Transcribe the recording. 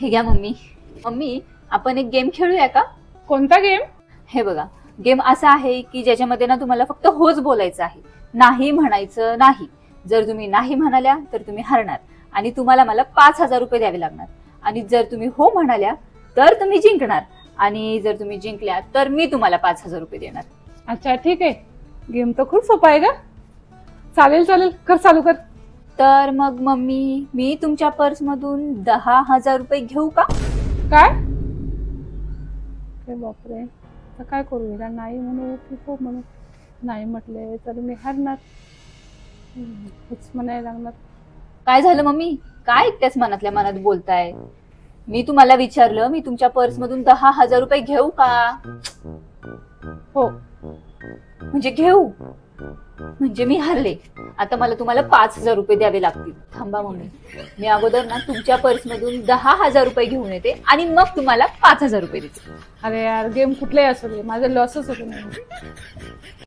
हे घ्या mummy. Mummy आपण एक गेम खेळूया का? कोणता गेम हे बघा गेम असा आहे की ज्याच्यामध्ये ना तुम्हाला फक्त होच बोलायचं आहे. नाही म्हणायचं नाही. जर तुम्ही नाही म्हणाल्या तर तुम्ही हरणार. आणि तुम्हाला मला पाच हजार रुपये द्यावे लागणार. आणि जर तुम्ही हो म्हणाल्या तर तुम्ही जिंकणार. आणि जर तुम्ही जिंकल्या तर मी तुम्हाला पाच हजार रुपये देणार. अच्छा ठीक आहे. गेम तर खूप सोपा आहे का चालेल चालेल. कर चालू कर. तर मग मम्मी मी तुमच्या पर्समधून दहा हजार रुपये घेऊ का? काय? अरे बापरे. काय करू? हिला नाही म्हणू की हो म्हणू नाही म्हटले. तर मी हरणार. हम्म, हेच म्हणायला लागणार. काय झालं मम्मी? काय एकट्याच मनातल्या मनात बोलताय? मी तुम्हाला विचारलं मी तुमच्या पर्समधून दहा हजार रुपये घेऊ का? हो. म्हणजे घेऊ? म्हणजे मी हरले. आता मला तुम्हाला पाच हजार रुपये द्यावे लागतील. थांबा मम्मी. मी अगोदर ना तुमच्या पर्समधून दहा हजार रुपये घेऊन येते आणि मग तुम्हाला पाच हजार रुपये देते. अरे यार गेम कुठलाही असू दे. माझं लॉसच होतो नाही